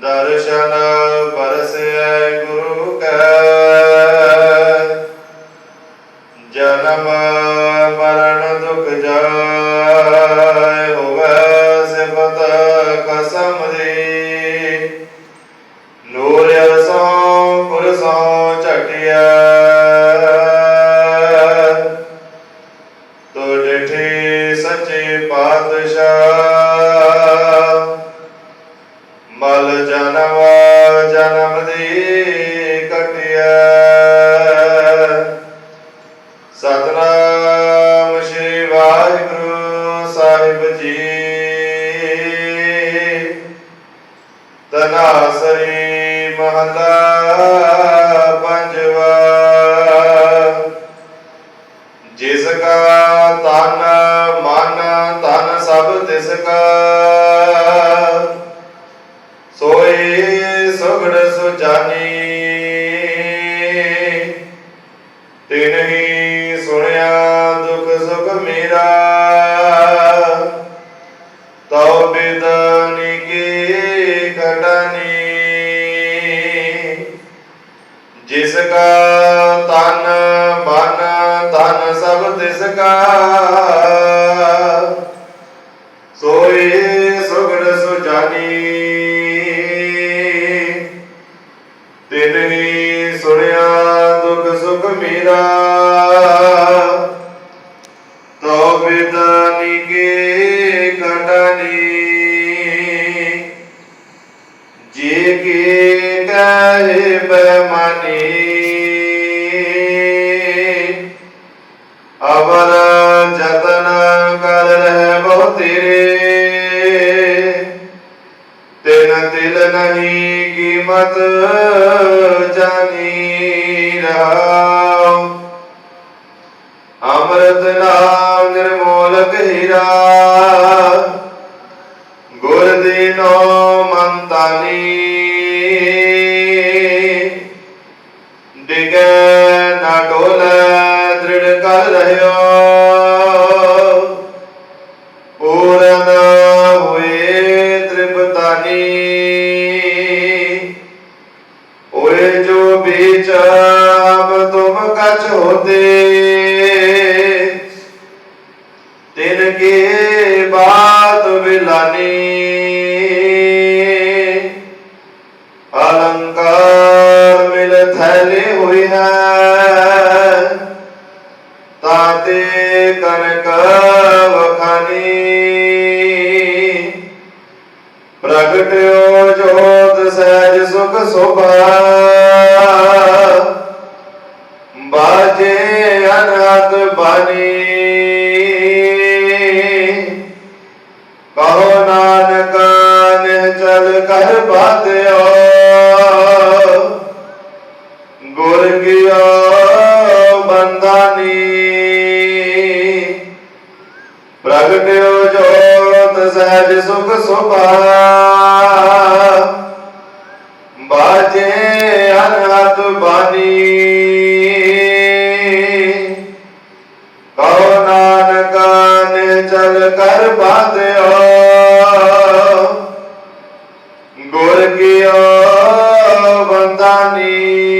ਦਰਸ਼ਨ ਪਰਸੈ ਗੁਰੂ ਕੈ। ਜਨਮ ਮਲ ਜਨਮ ਜਨਮ ਦੀ ਕਟਿਆ ਸਤਨਾਮ ਸ਼੍ਰੀ ਵਾਹਿਗੁਰੂ ਸਾਹਿਬ ਜੀ। ਤਨਾਸਰੀ ਮਹਲਾ ਸੁਗੜ ਸੁਜਾਨੀ ਤਿਨਹੀ ਸੁਣਿਆ ਦੁਖ ਸੁਖ ਮੇਰਾ। ਤਉ ਬਿਦਨੀ ਕੀ ਕਟਨੀ। ਜਿਸ ਕਾ ਤਨ ਮਨ, ਤਨ ਸਭ ਤਿਸ ਕਾ। ਸੋਈ ਸੁਗੜ ਸੁਜਾਨੀ। ਕਹੇ ਅਵਰ ਜਤਨ ਕਰ ਰਹਿ ਬਹੁ ਤੇਰੇ। ਤਿਨ ਦਿਲ ਨਹੀਂ ਕੀਮਤ ਜਾਣੀ ਰਹਾਉ ਅੰਮ੍ਰਿਤ ਨਾਮ ਨਿਰਮੋਲਕ ਹੀਰਾ। ਗੁਰ ਦੀਨੋ ਮੰਤਾਨੀ ਕਰ ਰਹਿਓ। ਪੂਰਨ ਹੋਏ ਤ੍ਰਿਪਤਾਨੀ। ਓਏ ਜੋ ਬੀਚ ਅਬ ਤੁਮ ਕਛ ਹੋਤੇ। ਤਿਨ ਕੇ ਬਾਤ ਵਿਲਾਨੀ ਤਾਤੇ ਕਨਕ ਵਖਾਨੀ। ਪ੍ਰਗਟਿਓ ਜੋਤ ਸਹਿਜ ਸੁਖ ਸੁਭਾ। ਬਾਜੇ ਅਨਹਦ ਬਾਣੀ ਕਹੋ ਨਾਨਕ, ਨਿਹ ਚਲ ਕਰ ਬਾਤਿਓ ਗੁਰ ਕੀਓ ਪ੍ਰਗਟਿਓ ਜੋਤ ਸਹਿਜ ਸੁਖ ਸੁਭਾ ਬਾਜੇ ਅਨਹਤ ਬਾਣੀ। ਕਹੋ ਨਾਨਕ ਨੇ ਚਲ ਕਰ ਬਾਦਿਓ ਗੁਰ ਕੀਓ ਬੰਦਾਨੀ